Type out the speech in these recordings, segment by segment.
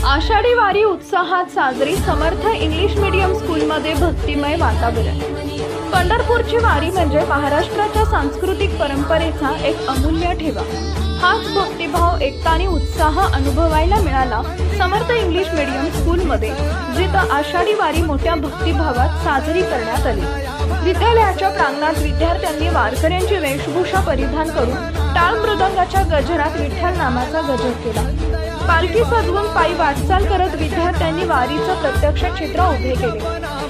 आषाढी वारी उत्साहात साजरी समर्थ इंग्लिश मीडियम स्कूलमध्ये भक्तिमय वातावरण. पंढरपूरची वारी म्हणजे महाराष्ट्राच्या सांस्कृतिक परंपरेचा एक अमूल्य ठेवा. हाच भक्तिभाव एकताने उत्साह अनुभवायला मिळाला समर्थ इंग्लिश मीडियम स्कूलमध्ये जिथं आषाढी वारी मोठ्या भक्तिभावात साजरी करण्यात आली. विद्यालयाच्या प्रांगणात विद्यार्थ्यांनी वारकऱ्यांची वेशभूषा परिधान करून टाळ मृदंगाच्या गजरात विठ्ठल नामाचा गजर केला. पालखी सजवून पायी वाटचाल करत विद्यार्थ्यांनी वारीचं प्रत्यक्ष चित्र उभे केले.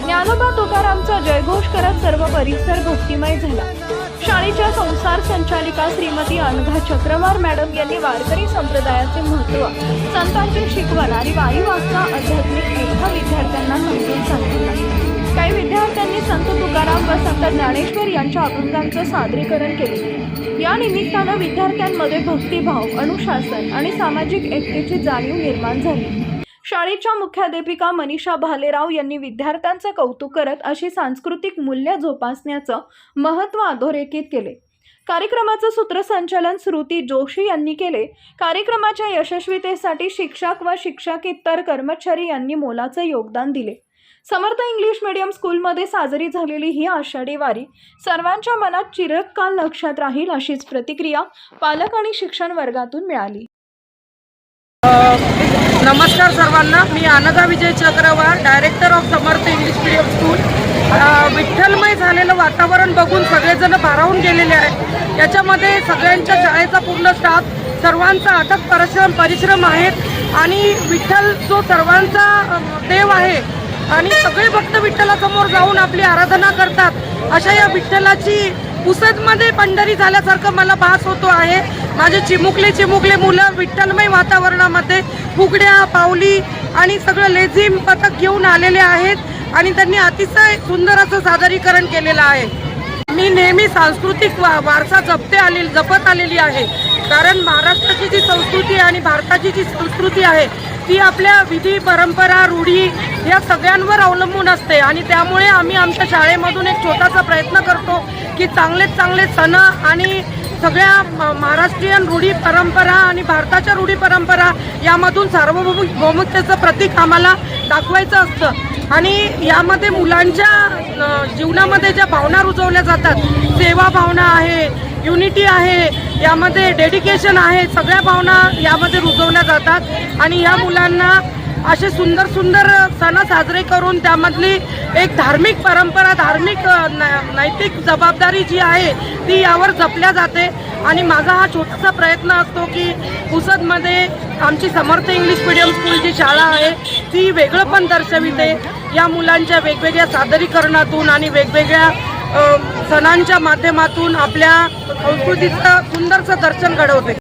ज्ञानोबा तुकारामचा जयघोष करत सर्व परिसर भक्तिमय झाला. शाळेच्या संसार संचालिका श्रीमती अनघा चक्रवार मॅडम यांनी वारकरी संप्रदायाचे महत्त्व संतांची शिकवण आणि वायुवासना वाचता आध्यात्मिक निष्ठा विद्यार्थ्यांना समजून सांगितलं. काही विद्यार्थ्यांनी संत तुकाराम व संत ज्ञानेश्वर यांच्या अभंगांचं सादरीकरण केले. या निमित्तानं विद्यार्थ्यांमध्ये भक्तिभाव अनुशासन आणि सामाजिक एकतेची जाणीव निर्माण झाली. शाळेच्या मुख्याध्यापिका मनीषा भालेराव यांनी विद्यार्थ्यांचं कौतुक करत अशी सांस्कृतिक मूल्य जोपासण्याचं महत्त्व अधोरेखित केले. कार्यक्रमाचं सूत्रसंचालन श्रुती जोशी यांनी केले. कार्यक्रमाच्या यशस्वीतेसाठी शिक्षक व शिक्षकेतर कर्मचारी यांनी मोलाचं योगदान दिले. समर्थ इंग्लिश मीडियम स्कूलमध्ये साजरी झालेली ही आषाढी वारी सर्वांच्या मनात चिरकाल लक्षात राहील अशीच प्रतिक्रिया पालक आणि शिक्षण वर्गातून मिळाली. नमस्कार सर्वांना. मी Ananda Vijay Chakrawar director of Samarth English medium school विठ्ठलमय झालेलं वातावरण बघून सगळेजण भारावून गेलेले आहेत. याच्यामध्ये सगळ्यांच्या शाळेचा पूर्ण स्टाफ सर्वांचा अथक परिश्रम परिश्रम आहेत. आणि विठ्ठल जो सर्वांचा देव आहे आणि सगळे भक्त विठ्ठलासमोर जाऊन आपली आराधना करतात अशा या विठ्ठलाची पुसदमध्ये पंढरी झाल्यासारखं मला भास होतो आहे. माझे चिमुकले चिमुकले मुलं विठ्ठलमय वातावरणामध्ये फुगड्या पावली आणि सगळं लेझिम पथक घेऊन आलेले आहेत आणि त्यांनी अतिशय सुंदर असं सादरीकरण केलेलं आहे. मी नेहमी सांस्कृतिक वा वारसा जपते आलेली जपत आलेली आहे. कारण महाराष्ट्र जी संस्कृती आणि भारताची जी संस्कृती आहे ती आपल्या विधी परंपरा रूढी या सगळ्यांवर अवलंबून असते. आणि त्यामुळे आम्ही आमच्या शाळेमधून एक छोटासा प्रयत्न करतो की चांगलेच चांगले सण आणि सगळ्या म- महाराष्ट्रीयन रूढी परंपरा आणि भारताच्या रूढी परंपरा यामधून सार्वभौमिकतेचं प्रतीक आम्हाला दाखवायचं असतं. आणि यामध्ये मुलांच्या जीवनामध्ये ज्या भावना रुजवल्या जातात सेवा भावना आहे युनिटी आहे यामध्ये डेडिकेशन आहे सगळ्या भावना यामध्ये रुजवल्या जातात. आणि या मुलांना असे सुंदर सुंदर सण साजरे करून त्यामधली एक धार्मिक परंपरा धार्मिक नैतिक जबाबदारी जी आहे ती यावर जपल्या जाते. आणि माझा हा छोटासा प्रयत्न असतो की पुसदमध्ये आमची समर्थ इंग्लिश मिडियम स्कूल जी शाळा आहे ती वेगळं पण दर्शविते. या मुलांच्या वेगवेगळ्या सादरीकरणातून आणि वेगवेगळ्या सणांच्या माध्यमातून आपल्या संस्कृतीचं सुंदरसं दर्शन घडवते.